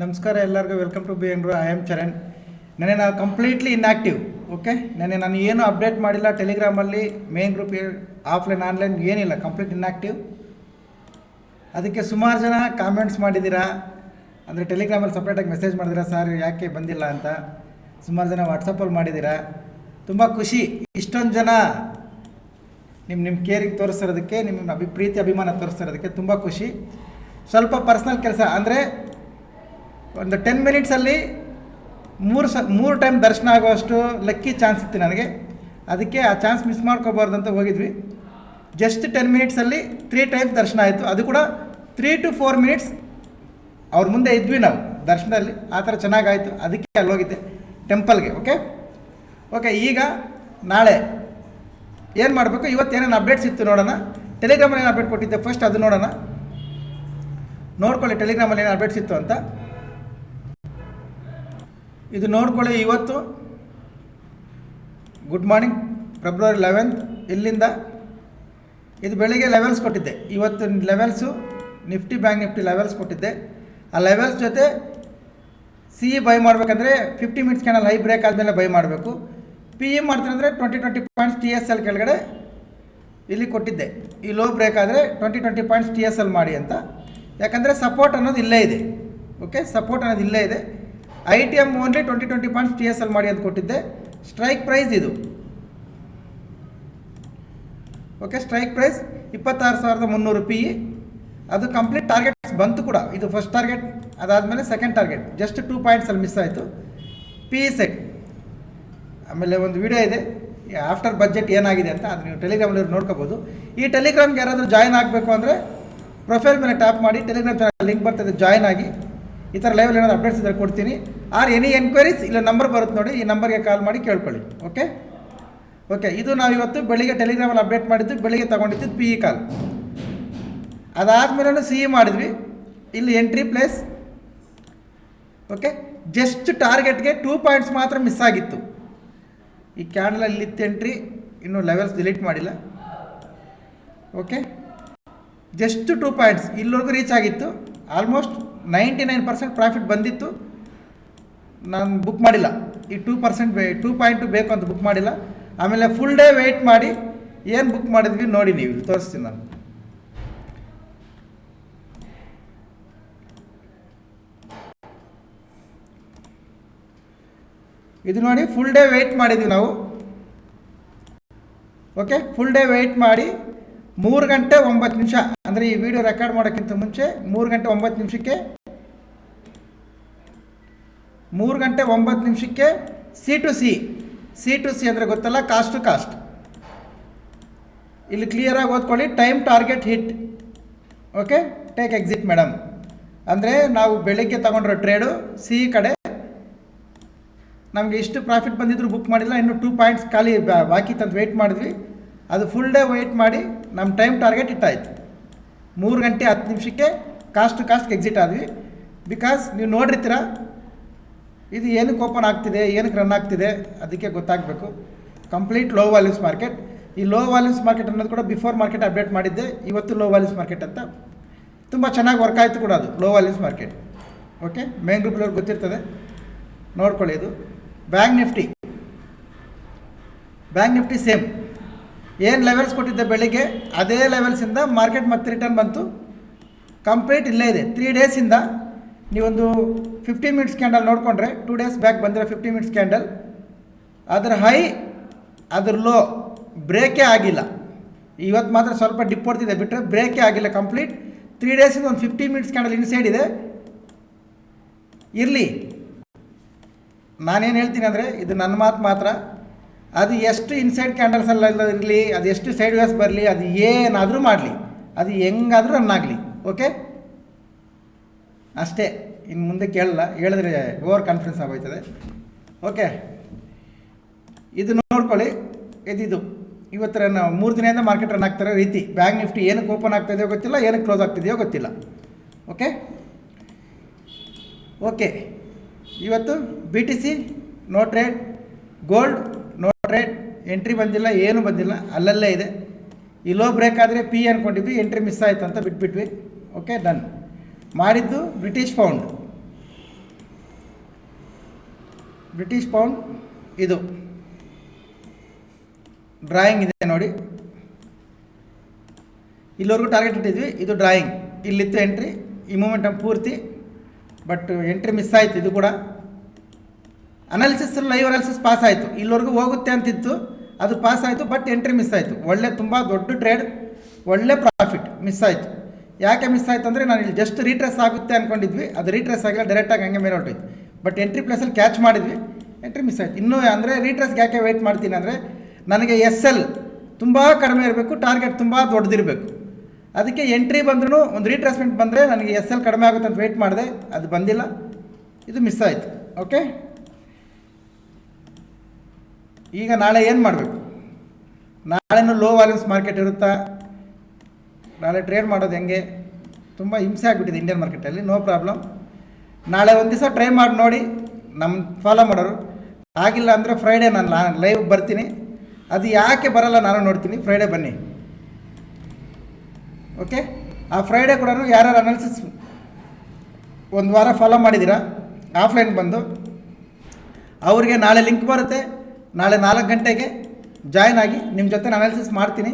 ನಮಸ್ಕಾರ ಎಲ್ಲರಿಗೂ. Welcome to B ಎಂಗ್ರು ಐ ಆಮ್ ಚರಣ್ ನೆನೆ ನಾವು ಕಂಪ್ಲೀಟ್ಲಿ ಇನ್ಆಕ್ಟಿವ್ ಓಕೆ ನೆನೆ ನಾನು ಏನು ಅಪ್ಡೇಟ್ ಮಾಡಿಲ್ಲ. ಟೆಲಿಗ್ರಾಮಲ್ಲಿ ಮೇನ್ ಗ್ರೂಪ್ ಆಫ್ಲೈನ್ ಆನ್ಲೈನ್ ಏನಿಲ್ಲ. ಕಂಪ್ಲೀಟ್ ಇನ್ಆಕ್ಟಿವ್ ಅದಕ್ಕೆ ಸುಮಾರು ಜನ ಕಾಮೆಂಟ್ಸ್ ಮಾಡಿದ್ದೀರಾ? ಅಂದರೆ ಟೆಲಿಗ್ರಾಮಲ್ಲಿ ಸಪ್ರೇಟಾಗಿ ಮೆಸೇಜ್ ಮಾಡಿದಿರಾ ಸರ್ ಯಾಕೆ ಬಂದಿಲ್ಲ ಅಂತ. ಸುಮಾರು ಜನ ವಾಟ್ಸಪ್ಪಲ್ಲಿ ಮಾಡಿದ್ದೀರಾ? ತುಂಬ ಖುಷಿ. ಇಷ್ಟೊಂದು ಜನ ನಿಮ್ಮ ನಿಮ್ಮ ಕೇರಿಗೆ ತೋರಿಸಿರೋದಕ್ಕೆ ನಿಮ್ಮ ಅಭಿ, ಪ್ರೀತಿ, ಅಭಿಮಾನ ತೋರಿಸ್ತಿರೋದಕ್ಕೆ ತುಂಬ ಖುಷಿ. ಸ್ವಲ್ಪ ಪರ್ಸ್ನಲ್ ಕೆಲಸ. ಅಂದರೆ ಒಂದು ಟೆನ್ ಮಿನಿಟ್ಸಲ್ಲಿ ಮೂರು ಸ, ಮೂರು ಟೈಮ್ ದರ್ಶನ ಆಗುವಷ್ಟು ಲಕ್ಕಿ ಚಾನ್ಸ್ ಇತ್ತು ನನಗೆ. ಅದಕ್ಕೆ ಆ ಚಾನ್ಸ್ ಮಿಸ್ ಮಾಡ್ಕೋಬಾರ್ದು ಅಂತ ಹೋಗಿದ್ವಿ. ಜಸ್ಟ್ ಟೆನ್ ಮಿನಿಟ್ಸಲ್ಲಿ ತ್ರೀ ಟೈಮ್ಸ್ ದರ್ಶನ ಆಯಿತು. ಅದು ಕೂಡ ತ್ರೀ ಟು ಫೋರ್ ಮಿನಿಟ್ಸ್ ಅವ್ರ ಮುಂದೆ ಇದ್ವಿ ನಾವು ದರ್ಶನದಲ್ಲಿ. ಆ ಥರ ಚೆನ್ನಾಗಾಯಿತು. ಅದಕ್ಕೆ ಅಲ್ಲಿ ಹೋಗಿದ್ದೆ. ಟೆಂಪಲ್ಗೆ ಓಕೆ ಓಕೆ ಈಗ ನಾಳೆ ಏನು ಮಾಡಬೇಕು? ಇವತ್ತು ಏನೇನು ಅಪ್ಡೇಟ್ಸ್ ಇತ್ತು ನೋಡೋಣ. ಟೆಲಿಗ್ರಾಮಲ್ಲಿ ಏನು ಅಪ್ಡೇಟ್ ಕೊಟ್ಟಿದ್ದೆ? ಫಸ್ಟ್ ಅದು ನೋಡೋಣ. ನೋಡ್ಕೊಳ್ಳಿ ಟೆಲಿಗ್ರಾಮಲ್ಲಿ ಏನು ಅಪ್ಡೇಟ್ಸ್ ಇತ್ತು ಅಂತ. ಇದು ನೋಡ್ಕೊಳ್ಳಿ ಇವತ್ತು. ಗುಡ್ ಮಾರ್ನಿಂಗ್ ಫೆಬ್ರವರಿ ಲೆವೆಂತ್ ಇಲ್ಲಿಂದ ಇದು ಬೆಳಿಗ್ಗೆ ಲೆವೆಲ್ಸ್ ಕೊಟ್ಟಿದ್ದೆ. ಇವತ್ತು levels Nifty bank Nifty levels ಕೊಟ್ಟಿದ್ದೆ. ಆ ಲೆವೆಲ್ಸ್ ಜೊತೆ ಸಿ ಇ ಬೈ ಮಾಡಬೇಕಂದ್ರೆ fifty minutes candle high break ಆದಮೇಲೆ ಬೈ ಮಾಡಬೇಕು. P E ಮಾಡ್ತೀರಂದರೆ twenty twenty points T S L ಕೆಳಗಡೆ ಇಲ್ಲಿ ಕೊಟ್ಟಿದ್ದೆ. ಈ ಲೋ ಬ್ರೇಕ್ ಆದರೆ twenty twenty points T S L ಮಾಡಿ ಅಂತ. ಯಾಕಂದರೆ ಸಪೋರ್ಟ್ ಅನ್ನೋದು ಇಲ್ಲೇ ಇದೆ. ಓಕೆ ಸಪೋರ್ಟ್ ಅನ್ನೋದು ಇಲ್ಲೇ ಇದೆ. I T M only twenty twenty points T S L ಮಾಡಿ ಅಂತ ಕೊಟ್ಟಿದ್ದೆ. ಸ್ಟ್ರೈಕ್ ಪ್ರೈಸ್ ಇದು. ಓಕೆ ಸ್ಟ್ರೈಕ್ ಪ್ರೈಸ್ ಇಪ್ಪತ್ತಾರು ಸಾವಿರದ ಮುನ್ನೂರು ಪಿ ಅದು ಕಂಪ್ಲೀಟ್ ಟಾರ್ಗೆಟ್ಸ್ ಬಂತು ಕೂಡ. ಇದು ಫಸ್ಟ್ ಟಾರ್ಗೆಟ್ ಅದಾದಮೇಲೆ ಸೆಕೆಂಡ್ ಟಾರ್ಗೆಟ್ ಜಸ್ಟ್ ಟೂ ಪಾಯಿಂಟ್ಸಲ್ಲಿ ಮಿಸ್ ಆಯಿತು. ಪಿ ಸೆಟ್ ಆಮೇಲೆ ಒಂದು ವಿಡಿಯೋ ಇದೆ. ಆಫ್ಟರ್ ಬಜೆಟ್ ಏನಾಗಿದೆ ಅಂತ ಅದು ನೀವು ಟೆಲಿಗ್ರಾಮಲ್ಲಿ ನೋಡ್ಕೋಬೋದು. ಈ ಟೆಲಿಗ್ರಾಮ್ಗೆ ಯಾರಾದರೂ ಜಾಯ್ನ್ ಆಗಬೇಕು ಅಂದರೆ ಪ್ರೊಫೈಲ್ ಮೇಲೆ ಟ್ಯಾಪ್ ಮಾಡಿ ಟೆಲಿಗ್ರಾಮ್ ಲಿಂಕ್ ಬರ್ತದೆ ಜಾಯ್ನ್ ಆಗಿ. ಈ ಥರ ಲೈವಲ್ಲಿ ಏನಾದ್ರು ಅಪ್ಡೇಟ್ಸ್ ಇದ್ದರೆ ಕೊಡ್ತೀನಿ. ಆರ್ ಎನಿ ಎನ್ಕ್ವೈರೀಸ್ ಇಲ್ಲ ನಂಬರ್ ಬರುತ್ತೆ ನೋಡಿ, ಈ ನಂಬರ್ಗೆ ಕಾಲ್ ಮಾಡಿ ಕೇಳ್ಕೊಳ್ಳಿ ಓಕೆ ಓಕೆ ಇದು ನಾವು ಇವತ್ತು ಬೆಳಿಗ್ಗೆ ಟೆಲಿಗ್ರಾಮಲ್ಲಿ ಅಪ್ಡೇಟ್ ಮಾಡಿದ್ದು, ಬೆಳಿಗ್ಗೆ ತೊಗೊಂಡಿದ್ದು ಪಿ ಇ ಕಾಲ್ ಅದಾದಮೇಲೆ ಸಿ ಇ ಮಾಡಿದ್ವಿ. ಇಲ್ಲಿ ಎಂಟ್ರಿ ಪ್ಲೇಸ್ ಓಕೆ ಜಸ್ಟ್ ಟಾರ್ಗೆಟ್ಗೆ ಟೂ ಪಾಯಿಂಟ್ಸ್ ಮಾತ್ರ ಮಿಸ್ ಆಗಿತ್ತು. ಈ ಕ್ಯಾಂಡಲಲ್ಲಿ ಇತ್ತು ಎಂಟ್ರಿ ಇನ್ನೂ ಲೆವೆಲ್ಸ್ ಡಿಲೀಟ್ ಮಾಡಿಲ್ಲ. ಓಕೆ ಜಸ್ಟ್ ಟೂ ಪಾಯಿಂಟ್ಸ್ ಇಲ್ಲಿವರೆಗೂ ರೀಚ್ ಆಗಿತ್ತು. Almost ninety nine percent profit ಬಂದಿತ್ತು. ನಾನು ಬುಕ್ ಮಾಡಿಲ್ಲ. ಈ ಟೂ ಪರ್ಸೆಂಟ್ ಬೇ ಟೂ ಪಾಯಿಂಟು ಬೇಕು ಅಂತ ಬುಕ್ ಮಾಡಿಲ್ಲ. ಆಮೇಲೆ ಫುಲ್ ಡೇ ವೆಯ್ಟ್ ಮಾಡಿ ಏನು ಬುಕ್ ಮಾಡಿದ್ವಿ ನೋಡಿ ನೀವು ತೋರಿಸ್ತೀನಿ ನಾನು. ಇದು ನೋಡಿ ಫುಲ್ ಡೇ ವೆಯ್ಟ್ ಮಾಡಿದ್ವಿ ನಾವು. ಓಕೆ ಫುಲ್ ಡೇ ವೆಯ್ಟ್ ಮಾಡಿ ಮೂರು ಗಂಟೆ ಒಂಬತ್ತು ನಿಮಿಷ. ಅಂದರೆ ಈ ವಿಡಿಯೋ ರೆಕಾರ್ಡ್ ಮಾಡೋಕ್ಕಿಂತ ಮುಂಚೆ ಮೂರು ಗಂಟೆ ಒಂಬತ್ತು ನಿಮಿಷಕ್ಕೆ ಮೂರು ಗಂಟೆ ಒಂಬತ್ತು ನಿಮಿಷಕ್ಕೆ C to C C to C ಅಂದರೆ ಗೊತ್ತಲ್ಲ? ಕಾಸ್ಟ್ ಟು ಕಾಸ್ಟ್ ಇಲ್ಲಿ ಕ್ಲಿಯರಾಗಿ ಓದ್ಕೊಳ್ಳಿ. Time target hit okay take exit madam ಅಂದರೆ ನಾವು ಬೆಳಿಗ್ಗೆ ತಗೊಂಡಿರೋ ಟ್ರೇಡು ಸಿ ಕಡೆ ನಮಗೆ ಇಷ್ಟು ಪ್ರಾಫಿಟ್ ಬಂದಿದ್ರು ಬುಕ್ ಮಾಡಿಲ್ಲ. ಇನ್ನು ಟೂ ಪಾಯಿಂಟ್ಸ್ ಖಾಲಿ ಬಾಕಿ ತಂದು ವೆಯ್ಟ್ ಮಾಡಿದ್ವಿ. ಅದು ಫುಲ್ ಡೇ ವೆಯ್ಟ್ ಮಾಡಿ ನಮ್ಮ ಟೈಮ್ ಟಾರ್ಗೆಟ್ ಇಟ್ಟಾಯಿತು. ಮೂರು ಗಂಟೆ ಹತ್ತು ನಿಮಿಷಕ್ಕೆ ಕಾಸ್ಟ್ ಟು ಕಾಸ್ಟ್ ಎಕ್ಸಿಟ್ ಆದ್ವಿ. ಬಿಕಾಸ್ ನೀವು ನೋಡಿರ್ತೀರ, ಇದು ಏನಕ್ಕೆ ಓಪನ್ ಆಗ್ತಿದೆ, ಏನಕ್ಕೆ ರನ್ ಆಗ್ತಿದೆ, ಅದಕ್ಕೆ ಗೊತ್ತಾಗಬೇಕು. ಕಂಪ್ಲೀಟ್ ಲೋ ವಾಲ್ಯೂಮ್ಸ್ ಮಾರ್ಕೆಟ್ ಈ ಲೋ ವಾಲ್ಯೂಮ್ಸ್ ಮಾರ್ಕೆಟ್ ಅನ್ನೋದು ಕೂಡ ಬಿಫೋರ್ ಮಾರ್ಕೆಟ್ ಅಪ್ಡೇಟ್ ಮಾಡಿದ್ದೆ, ಇವತ್ತು ಲೋ ವಾಲ್ಯೂಮ್ಸ್ ಮಾರ್ಕೆಟ್ ಅಂತ. ತುಂಬ ಚೆನ್ನಾಗಿ ವರ್ಕ್ ಆಯಿತು ಕೂಡ ಅದು low volumes market okay main ಗ್ರೂಪ್ಲವ್ರಿಗೆ ಗೊತ್ತಿರ್ತದೆ. ನೋಡ್ಕೊಳ್ಳಿ ಇದು. Bank Nifty bank Nifty same ಏನು ಲೆವೆಲ್ಸ್ ಕೊಟ್ಟಿದ್ದೆ ಬೆಳಿಗ್ಗೆ? ಅದೇ ಲೆವೆಲ್ಸಿಂದ ಮಾರ್ಕೆಟ್ ಮತ್ತೆ ರಿಟರ್ನ್ ಬಂತು. ಕಂಪ್ಲೀಟ್ ಇಲ್ಲೇ ಇದೆ. ತ್ರೀ ಡೇಸಿಂದ ನೀವೊಂದು ಫಿಫ್ಟಿ ಮಿನಿಟ್ಸ್ ಕ್ಯಾಂಡಲ್ ನೋಡಿಕೊಂಡ್ರೆ ಟೂ ಡೇಸ್ ಬ್ಯಾಕ್ ಬಂದಿರೋ ಫಿಫ್ಟಿ ಮಿನಿಟ್ಸ್ ಕ್ಯಾಂಡಲ್ ಅದರ ಹೈ ಅದ್ರ ಲೋ ಬ್ರೇಕೇ ಆಗಿಲ್ಲ. ಇವತ್ತು ಮಾತ್ರ ಸ್ವಲ್ಪ ಡಿಪ್ ಹೊಡ್ತಿದೆ. ಬಿಟ್ಟರೆ ಬ್ರೇಕೇ ಆಗಿಲ್ಲ ಕಂಪ್ಲೀಟ್ ತ್ರೀ ಡೇಸಿಂದ ಒಂದು ಫಿಫ್ಟಿ ಮಿನಿಟ್ಸ್ ಕ್ಯಾಂಡಲ್ ಇನ್ಸೈಡ್ ಇದೆ. ಇರಲಿ. ನಾನೇನು ಹೇಳ್ತೀನಿ ಅಂದರೆ ಇದು ನನ್ನ ಮಾತು ಮಾತ್ರ. ಅದು ಎಷ್ಟು ಇನ್ಸೈಡ್ ಕ್ಯಾಂಡಲ್ಸ್ ಎಲ್ಲ ಇರಲಿ, ಅದು ಎಷ್ಟು ಸೈಡ್ ವೇಸ್ ಬರಲಿ, ಅದು ಏನಾದರೂ ಮಾಡಲಿ. ಅದು ಹೆಂಗಾದರೂ ರನ್ ಆಗಲಿ ಓಕೆ ಅಷ್ಟೇ ಇನ್ನು ಮುಂದೆ ಕೇಳಲ್ಲ, ಹೇಳಿದ್ರೆ ಓವರ್ ಕಾನ್ಫಿಡೆನ್ಸ್ ಆಗೋಯ್ತದೆ. ಓಕೆ ಇದು ನೋಡ್ಕೊಳ್ಳಿ, ಇದಿದು. ಇವತ್ತು ನಾವು ಮೂರು ದಿನದಿಂದ ಮಾರ್ಕೆಟ್ ರನ್ ಆಗ್ತಿರೋ ರೀತಿ. ಬ್ಯಾಂಕ್ ನಿಫ್ಟಿ ಏನಕ್ಕೆ ಓಪನ್ ಆಗ್ತಾಯಿದೆಯೋ ಗೊತ್ತಿಲ್ಲ, ಏನಕ್ಕೆ ಕ್ಲೋಸ್ ಆಗ್ತಿದೆಯೋ ಗೊತ್ತಿಲ್ಲ. ಓಕೆ ಓಕೆ ಇವತ್ತು B T C no trade gold trade entry ಬಂದಿಲ್ಲ, ಏನು ಬಂದಿಲ್ಲ, ಅಲ್ಲಲ್ಲೇ ಇದೆ. ಈ ಲೋ ಬ್ರೇಕ್ ಆದರೆ ಪಿ ಅಂದ್ಕೊಂಡಿದ್ವಿ ಎಂಟ್ರಿ ಮಿಸ್ ಆಯಿತು ಅಂತ ಬಿಟ್ಬಿಟ್ವಿ. ಓಕೆ ಡನ್ ಮಾಡಿದ್ದು ಬ್ರಿಟಿಷ್ ಪೌಂಡ್ ಬ್ರಿಟಿಷ್ ಪೌಂಡ್ ಇದು. ಡ್ರಾಯಿಂಗ್ ಇದೆ ನೋಡಿ. ಇಲ್ಲಿವರೆಗೂ ಟಾರ್ಗೆಟ್ ಇಟ್ಟಿದ್ವಿ, ಇದು ಡ್ರಾಯಿಂಗ್ ಇಲ್ಲಿತ್ತು ಎಂಟ್ರಿ ಈ ಮೂಮೆಂಟಮ್ ಪೂರ್ತಿ ಬಟ್ ಎಂಟ್ರಿ ಮಿಸ್ ಆಯಿತು, ಇದು ಕೂಡ. ಅನಾಲಿಸಿಸ್ ಲೈವ್ ಅನಾಲಿಸಿಸ್ ಪಾಸ್ ಆಯಿತು. ಇಲ್ಲಿವರೆಗೂ ಹೋಗುತ್ತೆ ಅಂತಿತ್ತು. ಅದು ಪಾಸ್ ಆಯಿತು ಬಟ್ ಎಂಟ್ರಿ ಮಿಸ್ ಆಯಿತು. ಒಳ್ಳೆ, ತುಂಬ ದೊಡ್ಡ ಟ್ರೇಡ್ ಒಳ್ಳೆ ಪ್ರಾಫಿಟ್ ಮಿಸ್ ಆಯಿತು. ಯಾಕೆ ಮಿಸ್ ಆಯಿತು ಅಂದರೆ ನಾನು ಇಲ್ಲಿ ಜಸ್ಟ್ ರೀಟ್ರೆಸ್ ಆಗುತ್ತೆ ಅಂದ್ಕೊಂಡಿದ್ವಿ ಅದು ರೀಟ್ರೆಸ್ ಆಗಿಲ್ಲ ಡೈರೆಕ್ಟಾಗಿ ಹಂಗೆ ಮೇಲೆ ಹೊರಟೋಯ್ತು ಬಟ್ ಎಂಟ್ರಿ ಪ್ಲೇಸಲ್ಲಿ ಕ್ಯಾಚ್ ಮಾಡಿದ್ವಿ. ಎಂಟ್ರಿ ಮಿಸ್ ಆಯಿತು. ಇನ್ನೂ ಅಂದರೆ ರೀಟ್ರೆಸ್ಗೆ ಯಾಕೆ ವೆಯ್ಟ್ ಮಾಡ್ತೀನಿ ಅಂದರೆ ನನಗೆ ಎಸ್ ಎಲ್ ತುಂಬ ಕಡಿಮೆ ಇರಬೇಕು ಟಾರ್ಗೆಟ್ ತುಂಬ ದೊಡ್ಡದಿರಬೇಕು. ಅದಕ್ಕೆ ಎಂಟ್ರಿ ಬಂದ್ರೂ ಒಂದು ರೀಟ್ರೆಸ್ಮೆಂಟ್ ಬಂದರೆ ನನಗೆ ಎಸ್ ಎಲ್ ಕಡಿಮೆ ಆಗುತ್ತೆ ಅಂತ ವೆಯ್ಟ್ ಮಾಡಿದೆ. ಅದು ಬಂದಿಲ್ಲ. ಇದು ಮಿಸ್ ಆಯಿತು. ಓಕೆ ಈಗ ನಾಳೆ ಏನು ಮಾಡಬೇಕು? ನಾಳೆನೂ ಲೋ ವಾಲ್ಯೂಮ್ಸ್ ಮಾರ್ಕೆಟ್ ಇರುತ್ತಾ? ನಾಳೆ ಟ್ರೇಡ್ ಮಾಡೋದು ಹೆಂಗೆ? ತುಂಬ ಹಿಂಸೆ ಆಗಿಬಿಟ್ಟಿದೆ ಇಂಡಿಯನ್ ಮಾರ್ಕೆಟಲ್ಲಿ ನೋ ಪ್ರಾಬ್ಲಮ್ ನಾಳೆ ಒಂದು ದಿವಸ ಟ್ರೈ ಮಾಡಿ ನೋಡಿ ನಮ್ಮ ಫಾಲೋ ಮಾಡೋರು. ಆಗಿಲ್ಲ ಅಂದರೆ ಫ್ರೈಡೇ ನಾನು ಲೈವ್ ಬರ್ತೀನಿ. ಅದು ಯಾಕೆ ಬರಲ್ಲ ನಾನು ನೋಡ್ತೀನಿ. ಫ್ರೈಡೇ ಬನ್ನಿ. ಓಕೆ ಆ ಫ್ರೈಡೇ ಕೂಡ ಯಾರ್ಯಾರು ಅನಾಲಿಸಿಸ್ ಒಂದು ವಾರ ಫಾಲೋ ಮಾಡಿದ್ದೀರಾ? ಆಫ್ಲೈನ್ ಬಂದು. ಅವ್ರಿಗೆ ನಾಳೆ ಲಿಂಕ್ ಬರುತ್ತೆ. ನಾಳೆ ನಾಲ್ಕು ಗಂಟೆಗೆ ಜಾಯ್ನ್ ಆಗಿ ನಿಮ್ಮ ಜೊತೆ ಅನಾಲಿಸಿಸ್ ಮಾಡ್ತೀನಿ.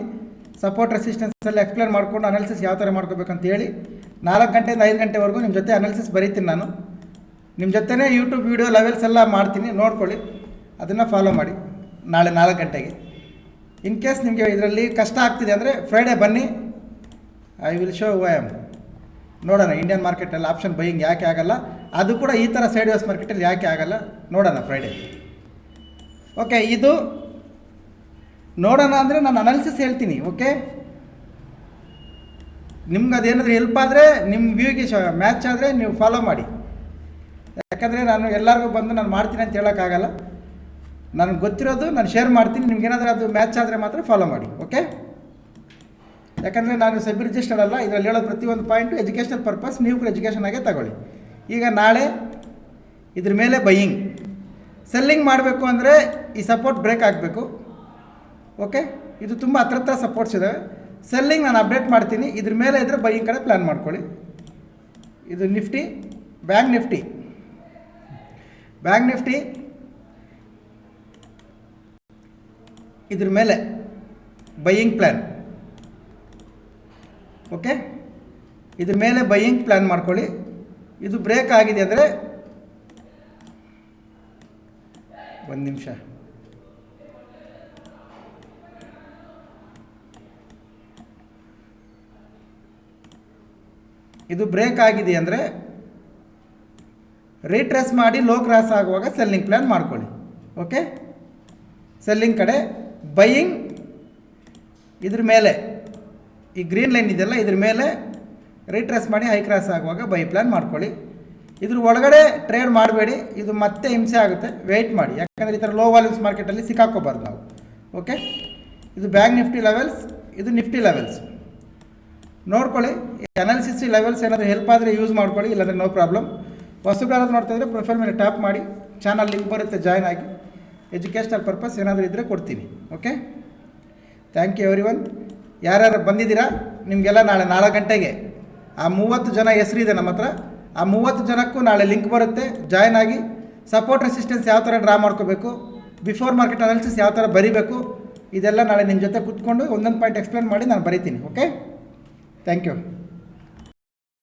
ಸಪೋರ್ಟ್ ರೆಸಿಸ್ಟೆನ್ಸಲ್ಲಿ ಎಕ್ಸ್ಪ್ಲೇನ್ ಮಾಡ್ಕೊಂಡು ಅನಾಲಿಸಿಸ್ ಯಾವ ಥರ ಮಾಡ್ಕೋಬೇಕಂತ ಹೇಳಿ ನಾಲ್ಕು ಗಂಟೆಯಿಂದ ಐದು ಗಂಟೆವರೆಗೂ ನಿಮ್ಮ ಜೊತೆ ಅನಾಲಿಸಿಸ್ ಬರೀತೀನಿ ನಾನು. ನಿಮ್ಮ ಜೊತೆನೇ ಯೂಟ್ಯೂಬ್ ವೀಡಿಯೋ ಲೆವೆಲ್ಸ್ ಎಲ್ಲ ಮಾಡ್ತೀನಿ, ನೋಡ್ಕೊಳ್ಳಿ. ಅದನ್ನು ಫಾಲೋ ಮಾಡಿ ನಾಳೆ ನಾಲ್ಕು ಗಂಟೆಗೆ. ಇನ್ ಕೇಸ್ ನಿಮಗೆ ಇದರಲ್ಲಿ ಕಷ್ಟ ಆಗ್ತಿದೆ ಅಂದರೆ ಫ್ರೈಡೇ ಬನ್ನಿ. I will show why um ನೋಡೋಣ ಇಂಡಿಯನ್ ಮಾರ್ಕೆಟಲ್ಲಿ ಆಪ್ಷನ್ ಬೈಯಿಂಗ್ ಯಾಕೆ ಆಗಲ್ಲ. ಅದು ಕೂಡ ಈ ಥರ ಸೈಡ್ ವೇಸ್ ಮಾರ್ಕೆಟಲ್ಲಿ ಯಾಕೆ ಆಗಲ್ಲ, ನೋಡೋಣ ಫ್ರೈಡೇ ಓಕೆ ಇದು ನೋಡೋಣ ಅಂದರೆ ನಾನು ಅನಾಲಿಸಿಸ್ ಹೇಳ್ತೀನಿ ಓಕೆ ನಿಮ್ಗೆ ಅದೇನಾದರೂ ಹೆಲ್ಪ್ ಆದರೆ ನಿಮ್ಮ ವ್ಯೂಗೆ ಶ ಮ್ಯಾಚ್ ಆದರೆ ನೀವು ಫಾಲೋ ಮಾಡಿ. ಯಾಕಂದರೆ ನಾನು ಎಲ್ಲರಿಗೂ ಬಂದು ನಾನು ಮಾಡ್ತೀನಿ ಅಂತ ಹೇಳೋಕ್ಕಾಗಲ್ಲ ನನಗೆ ಗೊತ್ತಿರೋದು ನಾನು ಶೇರ್ ಮಾಡ್ತೀನಿ ನಿಮ್ಗೇನಾದರೂ ಅದು ಮ್ಯಾಚ್ ಆದರೆ ಮಾತ್ರ ಫಾಲೋ ಮಾಡಿ ಓಕೆ ಯಾಕಂದರೆ ನಾನು ಸಬ್ ರಿಜಿಸ್ಟರ್ ಅಲ್ಲ, ಇದರಲ್ಲಿ ಹೇಳೋದು ಪ್ರತಿಯೊಂದು ಪಾಯಿಂಟು ಎಜುಕೇಷನಲ್ ಪರ್ಪಸ್ ನೀವು ಕೂಡ ಎಜುಕೇಷನ್ ಆಗೇ ತಗೊಳ್ಳಿ. ಈಗ ನಾಳೆ ಇದ್ರ ಮೇಲೆ ಬೈಯಿಂಗ್ ಸೆಲ್ಲಿಂಗ್ ಮಾಡಬೇಕು ಅಂದರೆ ಈ ಸಪೋರ್ಟ್ ಬ್ರೇಕ್ ಆಗಬೇಕು. ಓಕೆ ಇದು ತುಂಬ ಹತ್ರ ಹತ್ರ ಸಪೋರ್ಟ್ಸ್ ಇದ್ದಾವೆ ಸೆಲ್ಲಿಂಗ್ ನಾನು ಅಪ್ಡೇಟ್ ಮಾಡ್ತೀನಿ. ಇದ್ರ ಮೇಲೆ ಇದ್ದರೆ ಬೈಯಿಂಗ್ ಕಡೆ ಪ್ಲ್ಯಾನ್ ಮಾಡ್ಕೊಳ್ಳಿ. ಇದು Nifty bank Nifty bank Nifty ಇದ್ರ ಮೇಲೆ ಬೈಯಿಂಗ್ ಪ್ಲ್ಯಾನ್ ಓಕೆ ಇದ್ರ ಮೇಲೆ ಬೈಯಿಂಗ್ ಪ್ಲ್ಯಾನ್ ಮಾಡ್ಕೊಳ್ಳಿ. ಇದು ಬ್ರೇಕ್ ಆಗಿದೆ ಅಂದರೆ ಒಂದು ನಿಮಿಷ. ಇದು ಬ್ರೇಕ್ ಆಗಿದೆ ಅಂದರೆ ರೀಟ್ರೆಸ್ ಮಾಡಿ ಲೋ ಕ್ರಾಸ್ ಆಗುವಾಗ ಸೆಲ್ಲಿಂಗ್ ಪ್ಲ್ಯಾನ್ ಮಾಡ್ಕೊಳ್ಳಿ. ಓಕೆ ಸೆಲ್ಲಿಂಗ್ ಕಡೆ ಬೈಯಿಂಗ್ ಇದ್ರ ಮೇಲೆ. ಈ ಗ್ರೀನ್ ಲೈನ್ ಇದೆಯಲ್ಲ, ಇದ್ರ ಮೇಲೆ ರೀಟ್ರೆಸ್ ಮಾಡಿ ಹೈ ಕ್ರಾಸ್ ಆಗುವಾಗ ಬೈ ಪ್ಲ್ಯಾನ್ ಮಾಡ್ಕೊಳ್ಳಿ. ಇದ್ರ ಒಳಗಡೆ ಟ್ರೇಡ್ ಮಾಡಬೇಡಿ. ಇದು ಮತ್ತೆ ಹಿಂಸೆ ಆಗುತ್ತೆ. ವೆಯ್ಟ್ ಮಾಡಿ. ಯಾಕಂದರೆ ಈ ಥರ ಲೋ ವಾಲ್ಯೂಮ್ಸ್ ಮಾರ್ಕೆಟಲ್ಲಿ ಸಿಕ್ಕಾಕೋಬಾರ್ದು ನಾವು. ಓಕೆ ಇದು ಬ್ಯಾಂಕ್ ನಿಫ್ಟಿ ಲೆವೆಲ್ಸ್ ಇದು ನಿಫ್ಟಿ ಲೆವೆಲ್ಸ್ ನೋಡ್ಕೊಳ್ಳಿ. ಅನಾಲಿಸಿಸ್ ಲೆವೆಲ್ಸ್ ಏನಾದರೂ ಹೆಲ್ಪ್ ಆದರೆ ಯೂಸ್ ಮಾಡ್ಕೊಳ್ಳಿ, ಇಲ್ಲಾಂದರೆ ನೋ ಪ್ರಾಬ್ಲಮ್ ಹೊಸಬ್ರು ನೋಡ್ತಾ ಇದ್ದರೆ ಪ್ರೊಫೈಲ್ ಮೇಲೆ ಟ್ಯಾಪ್ ಮಾಡಿ. ಚಾನಲ್ ಲಿಂಕ್ ಬರುತ್ತೆ ಜಾಯ್ನ್ ಆಗಿ. ಎಜುಕೇಷ್ನಲ್ ಪರ್ಪಸ್ ಏನಾದರೂ ಇದ್ದರೆ ಕೊಡ್ತೀನಿ. Okay thank you everyone ಯಾರ್ಯಾರು ಬಂದಿದ್ದೀರಾ? ನಿಮಗೆಲ್ಲ ನಾಳೆ ನಾಲ್ಕು ಗಂಟೆಗೆ. ಆ ಮೂವತ್ತು ಜನ ಹೆಸರಿದೆ ನಮ್ಮ ಹತ್ರ. ಆ ಮೂವತ್ತು ಜನಕ್ಕೂ ನಾಳೆ ಲಿಂಕ್ ಬರುತ್ತೆ. ಜಾಯ್ನ್ ಆಗಿ ಸಪೋರ್ಟ್ ರೆಸಿಸ್ಟೆನ್ಸ್ ಯಾವ ಥರ ಡ್ರಾ ಮಾಡ್ಕೋಬೇಕು ಬಿಫೋರ್ ಮಾರ್ಕೆಟ್ ಅನಾಲಿಸಿಸ್ ಯಾವ ಥರ ಬರೀಬೇಕು, ಇದೆಲ್ಲ ನಾಳೆ ನಿಮ್ಮ ಜೊತೆ ಕೂತ್ಕೊಂಡು ಒಂದೊಂದು ಪಾಯಿಂಟ್ ಎಕ್ಸ್ಪ್ಲೇನ್ ಮಾಡಿ ನಾನು ಬರಿತೀನಿ ಓಕೆ ಥ್ಯಾಂಕ್ ಯು